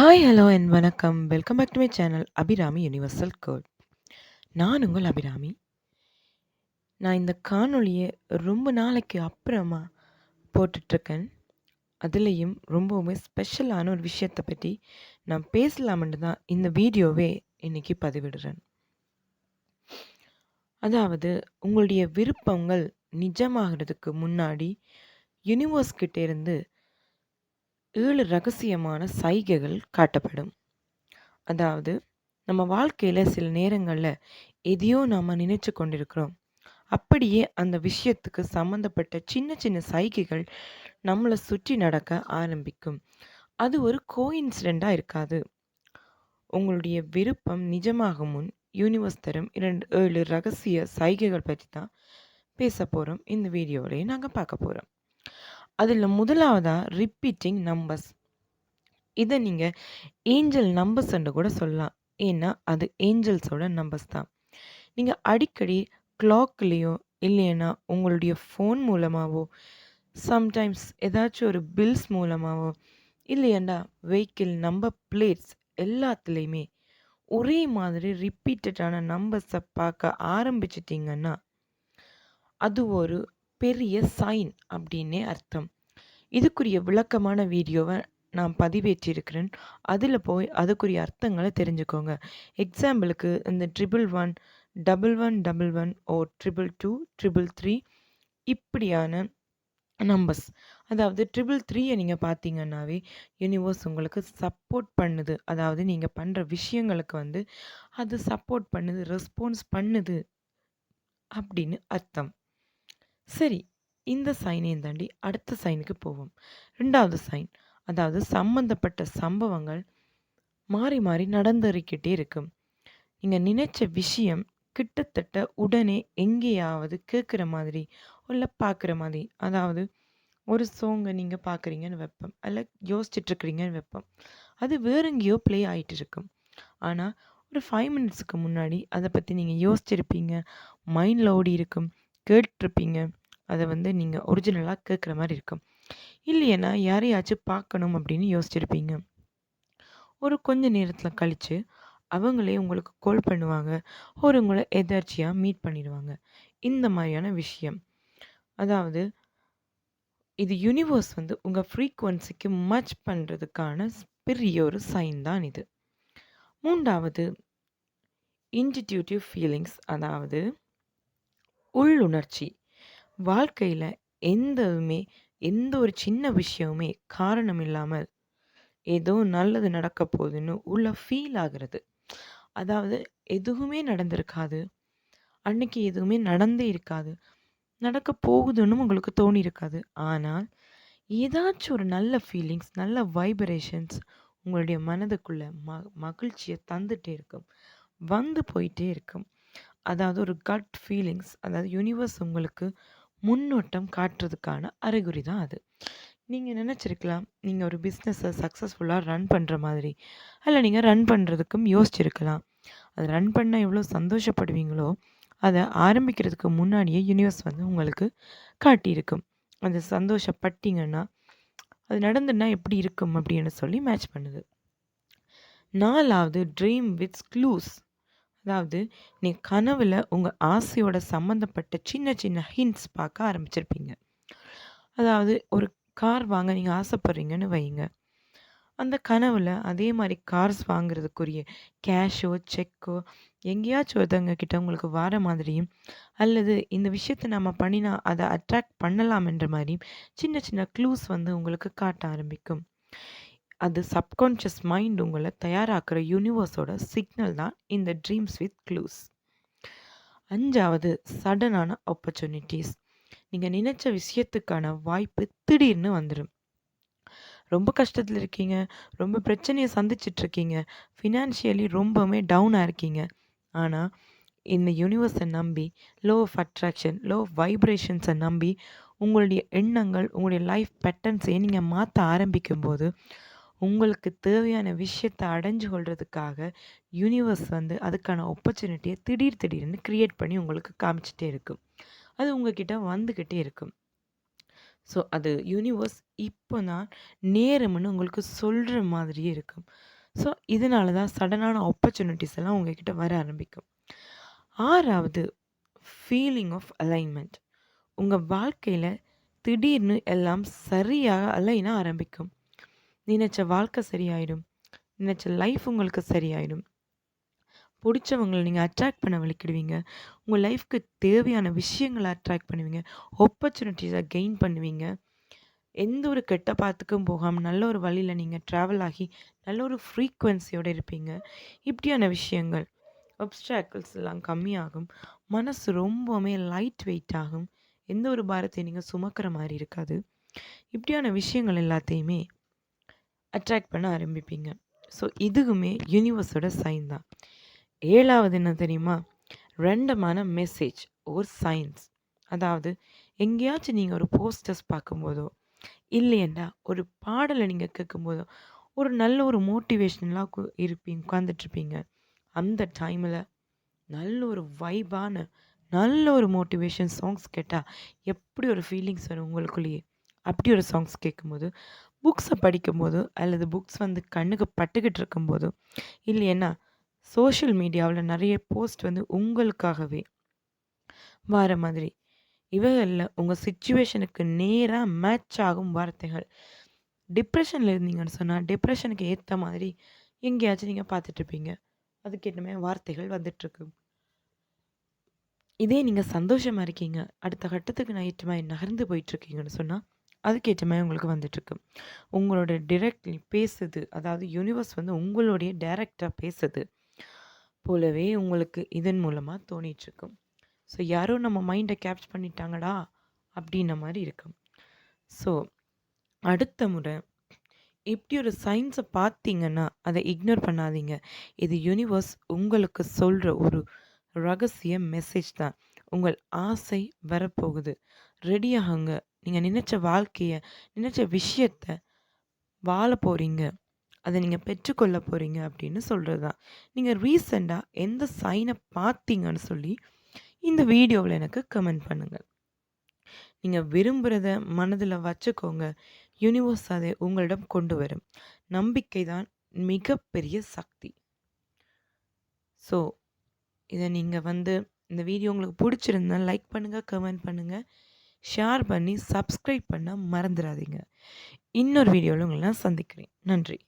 Hi, hello என் வணக்கம். Welcome back to my channel Abirami universal code. நான் உங்கள் அபிராமி. நான் இந்த காணொலியை ரொம்ப நாளைக்கு அப்புறமா போட்டுட்ருக்கேன். அதுலேயும் ரொம்பவுமே ஸ்பெஷலான ஒரு விஷயத்தை பற்றி நான் பேசலாமன்ட்டு தான் இந்த வீடியோவே இன்னைக்கு பதிவிடுறேன். அதாவது உங்களுடைய விருப்பங்கள் நிஜமாகிறதுக்கு முன்னாடி யுனிவர்ஸ் இருந்து ஏழு ரகசியமான சைகைகள் காட்டப்படும். அதாவது நம்ம வாழ்க்கையில் சில நேரங்களில் எதையோ நாம் நினைச்சு கொண்டிருக்கிறோம். அப்படியே அந்த விஷயத்துக்கு சம்மந்தப்பட்ட சின்ன சின்ன சைகைகள் நம்மளை சுற்றி நடக்க ஆரம்பிக்கும். அது ஒரு கோஇன்சிடென்ட்டா இருக்காது. உங்களுடைய விருப்பம் நிஜமாகும் முன் யூனிவர்ஸ் தரும் 2 7 ரகசிய சைகைகள் பற்றி தான் பேசப் போகிறோம் இந்த வீடியோவிலேயே நாங்கள் பார்க்க போகிறோம் அதில் முதலாவதாக ரிப்பீட்டிங் நம்பர்ஸ். இதை நீங்கள் ஏஞ்சல் நம்பர்ஸ்ன்னு கூட சொல்லலாம். ஏன்னா அது ஏஞ்சல்ஸோட நம்பர்ஸ் தான். நீங்கள் அடிக்கடி கிளாக்லேயோ இல்லைன்னா உங்களுடைய ஃபோன் மூலமாகவோ சம்டைம்ஸ் ஏதாச்சும் ஒரு பில்ஸ் மூலமாகவோ இல்லையாண்டா வெஹிக்கிள் நம்பர் பிளேட்ஸ் எல்லாத்துலேயுமே ஒரே மாதிரி ரிப்பீட்டடான நம்பர்ஸை பார்க்க ஆரம்பிச்சிட்டிங்கன்னா அது ஒரு பெரிய சைன் அப்படின்னே அர்த்தம். இதுக்குரிய விளக்கமான வீடியோவை நான் பதிவேற்றிருக்கிறேன். அதில் போய் அதுக்குரிய அர்த்தங்களை தெரிஞ்சுக்கோங்க. எக்ஸாம்பிளுக்கு இந்த 111, 1111 ஓர் 222, 333 இப்படியான நம்பர்ஸ். அதாவது ட்ரிபிள் த்ரீயை நீங்கள் பார்த்தீங்கன்னாவே, யுனிவர்ஸ் உங்களுக்கு சப்போர்ட் பண்ணுது. அதாவது நீங்கள் பண்ணுற விஷயங்களுக்கு வந்து அது சப்போர்ட் பண்ணுது, ரெஸ்பான்ஸ் பண்ணுது அப்படின்னு அர்த்தம். சரி, இந்த சைனையும் தாண்டி அடுத்த சைனுக்கு போவோம். ரெண்டாவது சைன். அதாவது சம்பந்தப்பட்ட சம்பவங்கள் மாறி மாறி நடந்துருக்கிட்டே இருக்கும். நீங்கள் நினைச்ச விஷயம் கிட்டத்தட்ட உடனே எங்கேயாவது கேட்குற மாதிரி, இல்லை பார்க்குற மாதிரி. அதாவது ஒரு சோங்கை நீங்கள் பார்க்குறீங்கன்னு வைப்போம். அல்ல யோசிச்சுட்ருக்குறீங்கன்னு வைப்போம். அது வேற எங்கேயோ ப்ளே ஆகிட்டு இருக்கும். ஆனால் ஒரு ஃபைவ் மினிட்ஸுக்கு முன்னாடி அதை பற்றி நீங்கள் யோசிச்சிருப்பீங்க. லோடி இருக்கும் கேட்டிருப்பீங்க. அதை வந்து நீங்கள் ஒரிஜினலாக கேட்குற மாதிரி இருக்கும். இல்லையேன்னா யாரையாச்சும் பார்க்கணும் அப்படின்னு யோசிச்சிருப்பீங்க. ஒரு கொஞ்ச நேரத்தில் கழித்து அவங்களே உங்களுக்கு கால் பண்ணுவாங்க. ஒரு உங்களை எதர்ச்சியாக மீட் பண்ணிடுவாங்க. இந்த மாதிரியான விஷயம். அதாவது இது யுனிவர்ஸ் வந்து உங்கள் ஃப்ரீக்குவன்சிக்கு மச் பண்ணுறதுக்கான பெரிய ஒரு சைன் தான் இது. மூன்றாவது இன்டிடியூட்டிவ் ஃபீலிங்ஸ் அதாவது உள்ளுணர்ச்சி. வாழ்க்கையில எந்ததுமே எந்த ஒரு சின்ன விஷயமுமே காரணம் இல்லாமல் ஏதோ நல்லது நடக்க போகுதுன்னு உள்ள ஃபீல் ஆகுறது. அதாவது எதுவுமே நடந்திருக்காது. அன்னைக்கு எதுவுமே நடந்தே இருக்காது. நடக்க போகுதுன்னும் உங்களுக்கு தோணியிருக்காது. ஆனால் ஏதாச்சும் ஒரு நல்ல ஃபீலிங்ஸ், நல்ல வைப்ரேஷன்ஸ் உங்களுடைய மனதுக்குள்ள ம மகிழ்ச்சிய தந்துட்டே இருக்கும். வந்து போயிட்டே இருக்கும். அதாவது ஒரு கட் ஃபீலிங்ஸ் அதாவது யுனிவர்ஸ் உங்களுக்கு முன்னோட்டம் காட்டுறதுக்கான அறிகுறி தான் அது. நீங்கள் நினச்சிருக்கலாம் நீங்கள் ஒரு பிஸ்னஸை சக்ஸஸ்ஃபுல்லாக ரன் பண்ணுற மாதிரி. இல்ல நீங்கள் ரன் பண்ணுறதுக்கும் யோசிச்சிருக்கலாம். அது ரன் பண்ண எவ்வளோ சந்தோஷப்படுவீங்களோ, அதை ஆரம்பிக்கிறதுக்கு முன்னாடியே யுனிவர்ஸ் வந்து உங்களுக்கு காட்டியிருக்கும். அது சந்தோஷப்பட்டீங்கன்னா, அது நடந்துன்னா எப்படி இருக்கும் அப்படின்னு சொல்லி மேட்ச் பண்ணுது. நாலாவது ட்ரீம் வித் க்ளூஸ். அதாவது நீ கனவுல உங்க ஆசையோட சம்மந்தப்பட்ட சின்ன சின்ன ஹிண்ட்ஸ் பார்க்க ஆரம்பிச்சிருப்பீங்க. அதாவது ஒரு கார் வாங்க நீங்க ஆசைப்படுறீங்கன்னு வையுங்க. அந்த கனவுல அதே மாரி கார்ஸ் வாங்குறதுக்குரிய கேஷோ, செக்கோ எங்கேயாச்சும் ஒருத்தவங்க கிட்ட உங்களுக்கு வர மாதிரியும், அல்லது இந்த விஷயத்த நம்ம பண்ணினா அத அட்ராக்ட் பண்ணலாம்ன்ற மாரியும் சின்ன சின்ன க்ளூஸ் வந்து உங்களுக்கு காட்ட ஆரம்பிக்கும். அது சப்கான்ஷியஸ் மைண்ட் உங்களை தயாராக்குற யூனிவர்ஸோட சிக்னல் தான் இந்த ட்ரீம்ஸ் வித் க்ளூஸ். அஞ்சாவது சடனான ஆப்பர்ச்சுனிட்டிஸ் நீங்கள் நினச்ச விஷயத்துக்கான வாய்ப்பு திடீர்னு வந்துடும் ரொம்ப கஷ்டத்தில் இருக்கீங்க. ரொம்ப பிரச்சனையை சந்திச்சுட்டு இருக்கீங்க. ஃபினான்ஷியலி ரொம்பவுமே டவுனாக இருக்கீங்க. ஆனால் இந்த யூனிவர்ஸை நம்பி, law of attraction, law of வைப்ரேஷன்ஸை நம்பி உங்களுடைய எண்ணங்கள், உங்களுடைய லைஃப் பேட்டர்ன்ஸையும் நீங்கள் மாற்ற ஆரம்பிக்கும்போது, உங்களுக்கு தேவையான விஷயத்த அடைஞ்சு கொள்றதுக்காக யூனிவர்ஸ் வந்து அதுக்கான ஆப்பர்ச்சுனிட்டியை திடீர் திடீர்னு க்ரியேட் பண்ணி உங்களுக்கு காமிச்சிட்டே இருக்கும். அது உங்ககிட்ட வந்துக்கிட்டே இருக்கும். ஸோ அது யூனிவர்ஸ் இப்போ தான் நேரம்னு உங்களுக்கு சொல்கிற மாதிரியே இருக்கும் ஸோ இதனால தான் சடனான ஆப்பர்ச்சுனிட்டிஸ் எல்லாம் உங்ககிட்ட வர ஆரம்பிக்கும் ஆறாவது ஃபீலிங் ஆஃப் அலைன்மெண்ட் உங்கள் வாழ்க்கையில் திடீர்னு எல்லாம் சரியாக அலைன ஆரம்பிக்கும் நினைச்ச வாழ்க்கை சரியாயிடும். நினைச்ச லைஃப் உங்களுக்கு சரியாயிடும். பிடிச்சவங்களை நீங்கள் அட்ராக்ட் பண்ண வலிக்கிடுவீங்க உங்கள் லைஃப்க்கு தேவையான விஷயங்களை அட்ராக்ட் பண்ணுவீங்க. ஆப்பர்ச்சுனிட்டிஸை கெயின் பண்ணுவீங்க. எந்த ஒரு கெட்ட பாத்துக்கும் போகாமல் நல்ல ஒரு வழியில் நீங்கள் ட்ராவல் ஆகி நல்ல ஒரு ஃப்ரீக்குவென்சியோடு இருப்பீங்க. இப்படியான விஷயங்கள் அப்டிராக்கிள்ஸ் எல்லாம் கம்மியாகும். மனசு ரொம்பவுமே லைட் வெயிட் ஆகும். எந்த ஒரு பாரத்தையும் நீங்கள் சுமக்கிற மாதிரி இருக்காது. இப்படியான விஷயங்கள் எல்லாத்தையுமே அட்ராக்ட் பண்ண ஆரம்பிப்பீங்க. ஸோ இதுவுமே யூனிவர்ஸோட சைன் தான். ஏழாவது என்ன தெரியுமா? ரெண்டமான மெசேஜ் ஒரு சயின்ஸ் அதாவது எங்கேயாச்சும் நீங்கள் ஒரு போஸ்டர்ஸ் பார்க்கும்போதோ இல்லையண்டா ஒரு பாடலை நீங்கள் கேட்கும்போதோ ஒரு நல்ல ஒரு மோட்டிவேஷ்னலாக இருப்பீங்க உட்காந்துட்ருப்பீங்க அந்த டைமில் நல்ல ஒரு வைபான நல்ல ஒரு மோட்டிவேஷன் சாங்ஸ் கேட்டால் எப்படி ஒரு ஃபீலிங்ஸ் வரும் உங்களுக்குள்ளேயே? அப்படி ஒரு சாங்ஸ் கேட்கும்போது புக்ஸை படிக்கும்போது அல்லது புக்ஸ் வந்து கண்ணுக்கு பட்டுக்கிட்டு இருக்கும்போது இல்லைன்னா சோஷியல் மீடியாவில் நிறைய போஸ்ட் வந்து உங்களுக்காகவே வர மாதிரி. இவைகளில் உங்கள் சுச்சுவேஷனுக்கு நேராக மேட்ச் ஆகும் வார்த்தைகள். டிப்ரெஷனில் இருந்தீங்கன்னு சொன்னால் டிப்ரெஷனுக்கு ஏற்ற மாதிரி எங்கேயாச்சும் நீங்கள் பார்த்துட்ருப்பீங்க. அதுக்கேற்றமே வார்த்தைகள் வந்துட்டுருக்கு இதே நீங்கள் சந்தோஷமாக இருக்கீங்க. அடுத்த கட்டத்துக்கு நான் ஏற்ற மாதிரி நகர்ந்து போயிட்டுருக்கீங்கன்னு சொன்னால் அதுக்கேற்ற மாதிரி உங்களுக்கு வந்துட்டுருக்கு. உங்களோட டிரெக்ட்லி பேசுது அதாவது யூனிவர்ஸ் வந்து உங்களுடைய டைரக்டாக பேசுது போலவே உங்களுக்கு இதன் மூலமாக தோணிகிட்ருக்கும் ஸோ யாரோ நம்ம மைண்டை கேப்ச் பண்ணிட்டாங்கடா அப்படின்ன மாதிரி இருக்கும் ஸோ அடுத்த முறை இப்படி ஒரு சயின்ஸை பார்த்தீங்கன்னா அதை இக்னோர் பண்ணாதீங்க. இது யூனிவர்ஸ் உங்களுக்கு சொல்கிற ஒரு ரகசிய மெசேஜ் தான். உங்கள் ஆசை வரப்போகுது. ரெடியாகுங்க நீங்கள் நினச்ச வாழ்க்கையை நினச்ச விஷயத்த வாழ போகிறீங்க அதை நீங்கள் பெற்றுக்கொள்ள போகிறீங்க அப்படின்னு சொல்கிறது தான் நீங்கள் ரீசெண்டாக எந்த சைனை பார்த்தீங்கன்னு சொல்லி இந்த வீடியோவில் எனக்கு கமெண்ட் பண்ணுங்கள் நீங்கள் விரும்புகிறத மனதில் வச்சுக்கோங்க. யூனிவர்ஸ் அதை உங்களிடம் கொண்டு வரும். நம்பிக்கை தான் மிகப்பெரிய சக்தி. ஸோ இதை நீங்கள் வந்து இந்த வீடியோ உங்களுக்கு பிடிச்சிருந்தா லைக் பண்ணுங்கள் கமெண்ட் பண்ணுங்கள் ஷேர் பண்ணி சப்ஸ்கிரைப் பண்ண மறந்துடாதீங்க இன்னொரு வீடியோவில் உங்களை நான் சந்திக்கிறேன். நன்றி.